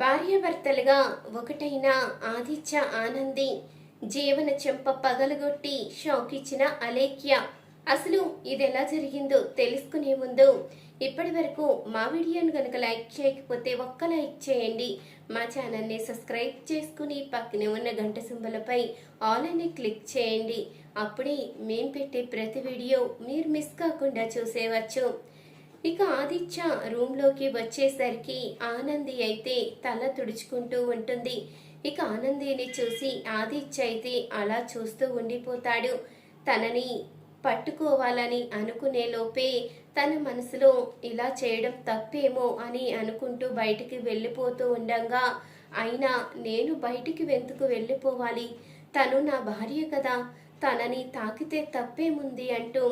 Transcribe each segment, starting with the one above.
భార్యాభర్తలుగా ఒకటైన ఆదిత్య ఆనంది జీవన చెంప పగలగొట్టి షాక్ ఇచ్చిన అలేఖ్య. అసలు ఇది ఎలా జరిగిందో తెలుసుకునే ముందు ఇప్పటి వరకు మా వీడియోను కనుక లైక్ చేయకపోతే ఒక్క లైక్ చేయండి. మా ఛానల్ని సబ్స్క్రైబ్ చేసుకుని పక్కనే ఉన్న గంట సింబలపై ఆల్ అని క్లిక్ చేయండి. అప్పుడే మేము పెట్టే ప్రతి వీడియో మీరు మిస్ కాకుండా చూసేవచ్చు. ఇక ఆదిత్య రూమ్లోకి వచ్చేసరికి ఆనంది అయితే తల తుడుచుకుంటూ ఉంటుంది. ఇక ఆనందిని చూసి ఆదిత్య అయితే అలా చూస్తూ ఉండిపోతాడు. తనని పట్టుకోవాలని అనుకునే లోపే తన మనసులో ఇలా చేయడం తప్పేమో అని అనుకుంటూ బయటికి వెళ్ళిపోతూ ఉండగా అయినా నేను బయటికి వెంతుకు వెళ్ళిపోవాలి? తను నా భార్య కదా. తనని తాకితే తప్పేముంది అంటూ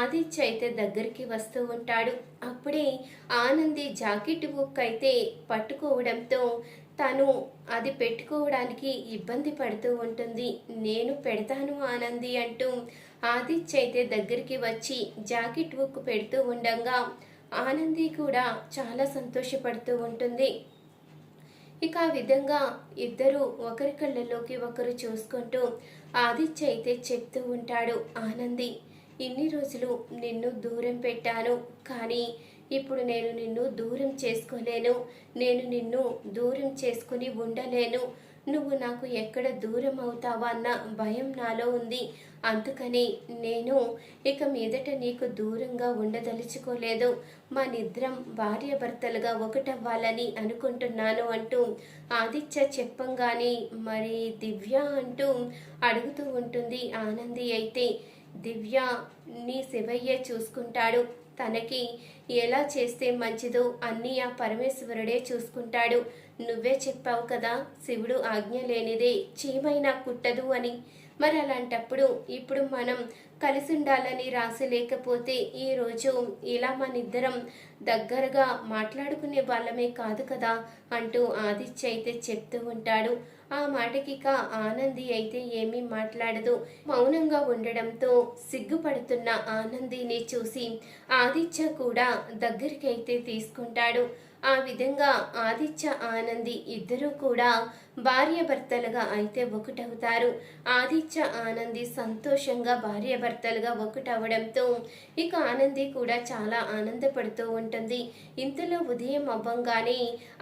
ఆదిత్య అయితే దగ్గరికి వస్తూ ఉంటాడు. అప్పుడే ఆనంది జాకెట్ బుక్ అయితే పట్టుకోవడంతో తను అది పెట్టుకోవడానికి ఇబ్బంది పడుతూ ఉంటుంది. నేను పెడతాను ఆనంది అంటూ ఆదిత్య అయితే దగ్గరికి వచ్చి జాకెట్ బుక్ పెడుతూ ఉండగా ఆనంది కూడా చాలా సంతోషపడుతూ ఉంటుంది. ఇక ఆ విధంగా ఇద్దరు ఒకరి కళ్ళలోకి ఒకరు చూసుకుంటూ ఆదిత్య అయితే చెప్తూ ఉంటాడు ఆనంది ఇన్ని రోజులు నిన్ను దూరం పెట్టాను కానీ ఇప్పుడు నేను నిన్ను దూరం చేసుకోలేను. నేను నిన్ను దూరం చేసుకుని ఉండలేను. నువ్వు నాకు ఎక్కడ దూరం అవుతావా అన్న భయం నాలో ఉంది. అందుకని నేను ఇక మీదట నీకు దూరంగా ఉండదలుచుకోలేదు. మా నిద్రం భార్యాభర్తలుగా ఒకటవ్వాలని అనుకుంటున్నాను అంటూ ఆదిత్య చెప్పంగానే మరి దివ్య అంటూ అడుగుతూ ఉంటుంది. ఆనంది అయితే దివ్య నీ శివయ్య చూసుకుంటాడు. తనకి ఎలా చేస్తే మంచిదో అన్నీ ఆ పరమేశ్వరుడే చూసుకుంటాడు. నువ్వే చెప్పావు కదా శివుడు ఆజ్ఞ లేనిదే చీమైనా కుట్టదు అని. మరి అలాంటప్పుడు ఇప్పుడు మనం కలిసి ఉండాలని రాసి లేకపోతే ఈరోజు ఇలా మనిద్దరం దగ్గరగా మాట్లాడుకునే వాళ్ళమే కాదు కదా అంటూ ఆదిత్య అయితే చెప్తూ ఉంటాడు. ఆ మాటకిక ఆనంది అయితే ఏమీ మాట్లాడదు. మౌనంగా ఉండడంతో సిగ్గుపడుతున్న ఆనందిని చూసి ఆదిత్య కూడా దగ్గరికి అయితే తీసుకుంటాడు. ఆ విధంగా ఆదిత్య ఆనంది ఇద్దరూ కూడా భార్యాభర్తలుగా అయితే ఒకటవుతారు. ఆదిత్య ఆనంది సంతోషంగా భార్యాభర్తలుగా ఒకటవడంతో ఇక ఆనంది కూడా చాలా ఆనందపడుతూ ఉంటుంది. ఇంతలో ఉదయం అవ్వంగానే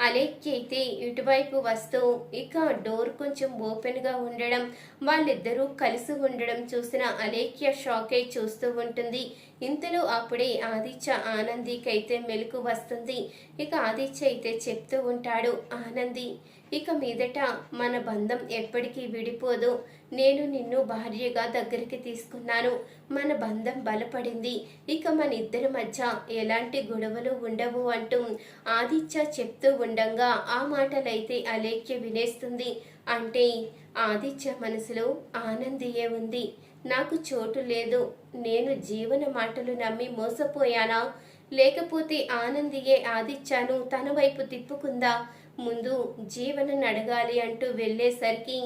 అలేఖ్య అయితే ఇటువైపు వస్తూ ఇక డోర్ కొంచెం ఓపెన్గా ఉండడం వాళ్ళిద్దరూ కలిసి ఉండడం చూసిన అలేఖ్య షాక్ అయి చూస్తూ ఉంటుంది. ఇంతలో అప్పుడే ఆదిత్య ఆనందికైతే మెలకు వస్తుంది. ఇక ఆదిత్య అయితే చెప్తూ ఉంటాడు ఆనంది ఇక మీదట మన బంధం ఎప్పటికీ విడిపోదు. నేను నిన్ను భార్యగా దగ్గరికి తీసుకున్నాను. మన బంధం బలపడింది. ఇక మన ఇద్దరి మధ్య ఎలాంటి గొడవలు ఉండవు అంటూ ఆదిత్య చెప్తూ ఉండగా ఆ మాటలైతే అలేఖ్య వినేస్తుంది. అంటే ఆదిత్య మనసులో ఆనందియే ఉంది. నాకు చోటు లేదు. నేను జీవన మాటలు నమ్మి మోసపోయానా? లేకపోతే ఆనందియే ఆదిత్యను తన వైపు తిప్పుకుందా? ముందు జీవనని అడగాలి అంటూ వెళ్ళేసరికి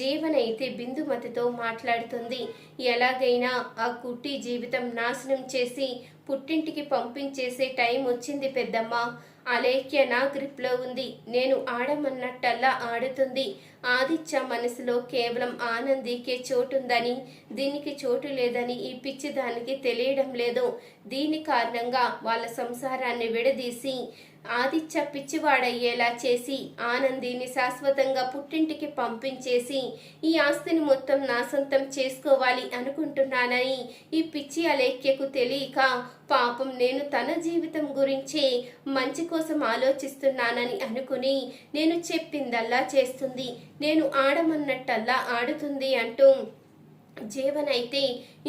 జీవన అయితే బిందుమతితో మాట్లాడుతుంది. ఎలాగైనా ఆ కుట్టి జీవితం నాశనం చేసి పుట్టింటికి పంపించేసే టైం వచ్చింది పెద్దమ్మ. అలేఖ్య నా గ్రిప్లో ఉంది. నేను ఆడమన్నట్టల్లా ఆడుతుంది. ఆదిత్య మనసులో కేవలం ఆనందికే చోటుందని దీనికి చోటు లేదని ఈ పిచ్చి దానికి తెలియడం లేదు. దీని కారణంగా వాళ్ళ సంసారాన్ని విడదీసి ఆదిత్య పిచ్చివాడయ్యేలా చేసి ఆనందిని శాశ్వతంగా పుట్టింటికి పంపించేసి ఈ ఆస్తిని మొత్తం నా సొంతం చేసుకోవాలి అనుకుంటున్నానని ఈ పిచ్చి అలేఖ్యకు తెలియక పాపం నేను తన జీవితం గురించే మంచి కోసం ఆలోచిస్తున్నానని అనుకుని నేను చెప్పిందల్లా చేస్తుంది. నేను ఆడమన్నట్టల్లా ఆడుతుంది అంటూ జీవన్ అయితే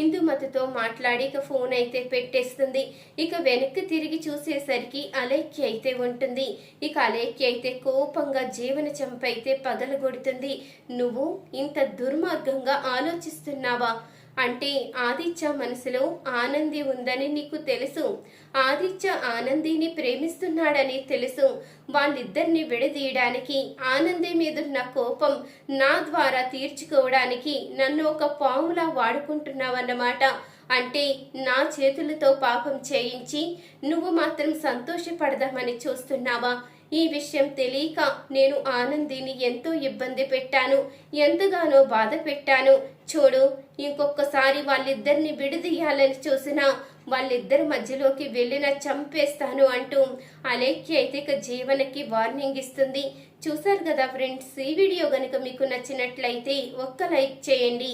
ఇందుమతితో మాట్లాడి ఇక ఫోన్ అయితే పెట్టేస్తుంది. ఇక వెనక్కి తిరిగి చూసేసరికి అలేఖ్య అయితే ఉంటుంది. ఇక అలేఖ్య అయితే కోపంగా జీవన చంపైతే పగలగొడుతుంది. నువ్వు ఇంత దుర్మార్గంగా ఆలోచిస్తున్నావా? అంటే ఆదిత్య మనసులో ఆనంది ఉందని నీకు తెలుసు. ఆదిత్య ఆనందిని ప్రేమిస్తున్నాడని తెలుసు. వాళ్ళిద్దరిని విడదీయడానికి ఆనంది మీదున్న కోపం నా ద్వారా తీర్చుకోవడానికి నన్ను ఒక పాములా వాడుకుంటున్నావన్నమాట. అంటే నా చేతులతో పాపం చేయించి నువ్వు మాత్రం సంతోషపడదామని చూస్తున్నావా? ఈ విషయం తెలియక నేను ఆనందిని ఎంతో ఇబ్బంది పెట్టాను. ఎంతగానో బాధ పెట్టాను. చూడు ఇంకొకసారి వాళ్ళిద్దరిని విడదీయాలని చూసినా వాళ్ళిద్దరి మధ్యలోకి వెళ్ళిన చంపేస్తాను అంటూ అలేఖ్య అయితే ఇక జీవనకి వార్నింగ్ ఇస్తుంది. చూసారు కదా ఫ్రెండ్స్ ఈ వీడియో కనుక మీకు నచ్చినట్లయితే ఒక్క లైక్ చేయండి.